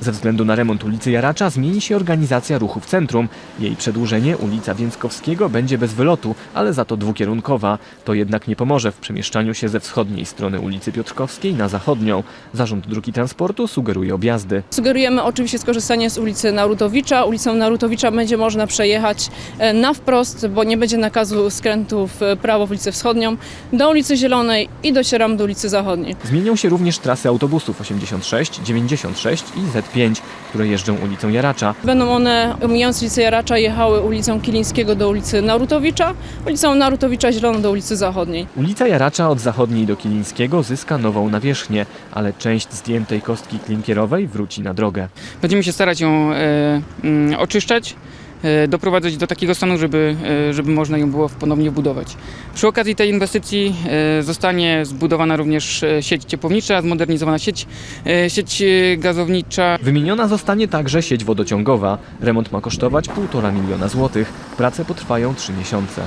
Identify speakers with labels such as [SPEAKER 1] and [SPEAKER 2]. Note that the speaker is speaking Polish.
[SPEAKER 1] Ze względu na remont ulicy Jaracza zmieni się organizacja ruchu w centrum. Jej przedłużenie, ulica Więckowskiego, będzie bez wylotu, ale za to dwukierunkowa. To jednak nie pomoże w przemieszczaniu się ze wschodniej strony ulicy Piotrkowskiej na zachodnią. Zarząd Dróg i Transportu sugeruje objazdy.
[SPEAKER 2] Sugerujemy oczywiście skorzystanie z ulicy Narutowicza. Ulicą Narutowicza będzie można przejechać e, na wprost, bo nie będzie nakazu skrętu w prawo w ulicę Wschodnią, do ulicy Zielonej i docieram do ulicy Zachodniej.
[SPEAKER 1] Zmienią się również trasy autobusów 86, 96 i Z5, które jeżdżą ulicą Jaracza.
[SPEAKER 2] Będą one, omijając ulicę Jaracza, jechały ulicą Kilińskiego do ulicy Narutowicza, ulicą Narutowicza Zieloną do ulicy Zachodniej.
[SPEAKER 1] Ulica Jaracza od zachodniej do Kilińskiego zyska nową nawierzchnię, ale część zdjętej kostki klinkierowej wróci na drogę.
[SPEAKER 3] Będziemy się starać ją e, mm, oczyszczać, doprowadzać do takiego stanu, żeby, e, żeby można ją było ponownie budować. Przy okazji tej inwestycji e, zostanie zbudowana również e, sieć ciepłownicza, zmodernizowana sieć, e, sieć e, gazownicza.
[SPEAKER 1] Wymieniona zostanie także sieć wodociągowa. Remont ma kosztować 1,5 miliona złotych. Prace potrwają 3 miesiące.